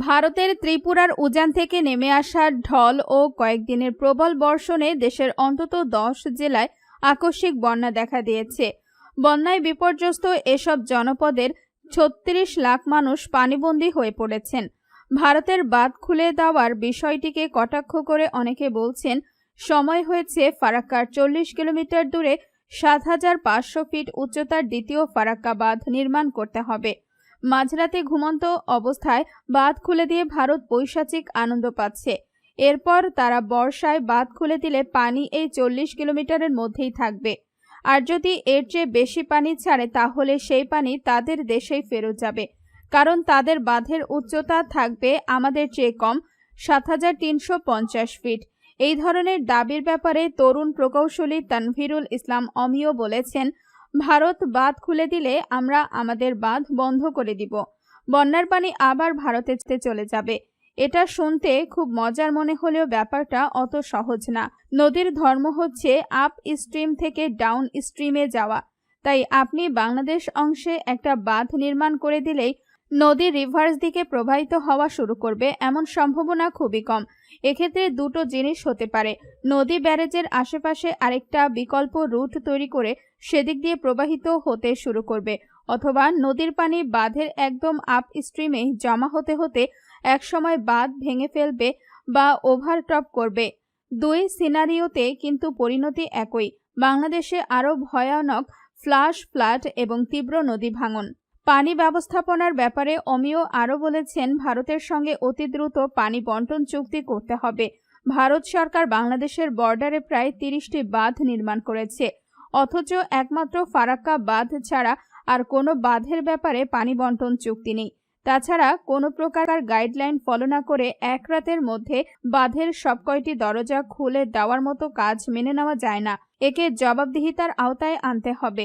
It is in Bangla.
ভারতের ত্রিপুরার উজান থেকে নেমে আসা ঢল ও কয়েকদিনের প্রবল বর্ষণে দেশের অন্তত দশ জেলায় আকস্মিক বন্যা দেখা দিয়েছে। বন্যায় বিপর্যস্ত এসব জনপদের ছত্রিশ লাখ মানুষ পানিবন্দী হয়ে পড়েছেন। ভারতের বাঁধ খুলে দেওয়ার বিষয়টিকে কটাক্ষ করে অনেকে বলছেন, সময় হয়েছে ফারাক্কার চল্লিশ কিলোমিটার দূরে সাত হাজার পাঁচশো ফিট উচ্চতার দ্বিতীয় ফারাক্কা বাঁধ নির্মাণ করতে হবে। মাঝরাতে ঘুমন্ত অবস্থায় বাঁধ খুলে দিয়ে ভারত বৈশাচিক আনন্দ পাচ্ছে। এরপর তারা বর্ষায় বাঁধ খুলে দিলে পানি এই চল্লিশ কিলোমিটারের মধ্যেই থাকবে। আর যদি এর চেয়ে বেশি পানি ছাড়ে, তাহলে সেই পানি তাদের দেশেই ফেরত যাবে। কারণ তাদের বাঁধের উচ্চতা থাকবে আমাদের চেয়ে কম সাত হাজার তিনশো পঞ্চাশ ফিট। এই ধরনের দাবির ব্যাপারে তরুণ প্রকৌশলী তানভিরুল ইসলাম অমিয় বলেছেন ভারত বাঁধ খুলে দিলে আমরা আমাদের বাঁধ বন্ধ করে দিব। বন্যার পানি আবার ভারতে চলে যাবে। এটা শুনতে খুব মজার মনে হলেও ব্যাপারটা অত সহজ না। নদীর ধর্ম হচ্ছে আপ স্ট্রিম থেকে ডাউন স্ট্রিমে যাওয়া। তাই আপনি বাংলাদেশ অংশে একটা বাঁধ নির্মাণ করে দিলেই নদী রিভার্স দিকে প্রবাহিত হওয়া শুরু করবে, এমন সম্ভাবনা খুবই কম। এক্ষেত্রে দুটো জিনিস হতে পারে। নদী ব্যারেজের আশেপাশে আরেকটা বিকল্প রুট তৈরি করে সেদিক দিয়ে প্রবাহিত হতে শুরু করবে, অথবা নদীর পানি বাঁধের একদম আপ স্ট্রিমে জমা হতে হতে একসময় বাঁধ ভেঙে ফেলবে বা ওভারটপ করবে। দুই সিনারিওতে কিন্তু পরিণতি একই। বাংলাদেশে আরও ভয়ানক ফ্লাশ ফ্লাড এবং তীব্র নদী ভাঙন। পানি ব্যবস্থাপনার ব্যাপারে অমিয় আরও বলেছেন, ভারতের সঙ্গে অতি দ্রুত পানি বন্টন চুক্তি করতে হবে। ভারত সরকার বাংলাদেশের বর্ডারে প্রায় তিরিশটি বাঁধ নির্মাণ করেছে। অথচ একমাত্র ফারাক্কা বাঁধ ছাড়া আর কোনো বাঁধের ব্যাপারে পানি বন্টন চুক্তি নেই। তাছাড়া কোনো প্রকার গাইডলাইন ফলো না করে এক রাতের মধ্যে বাঁধের সব কয়টি দরজা খুলে দেওয়ার মতো কাজ মেনে নেওয়া যায় না। একে জবাবদিহিতার আওতায় আনতে হবে।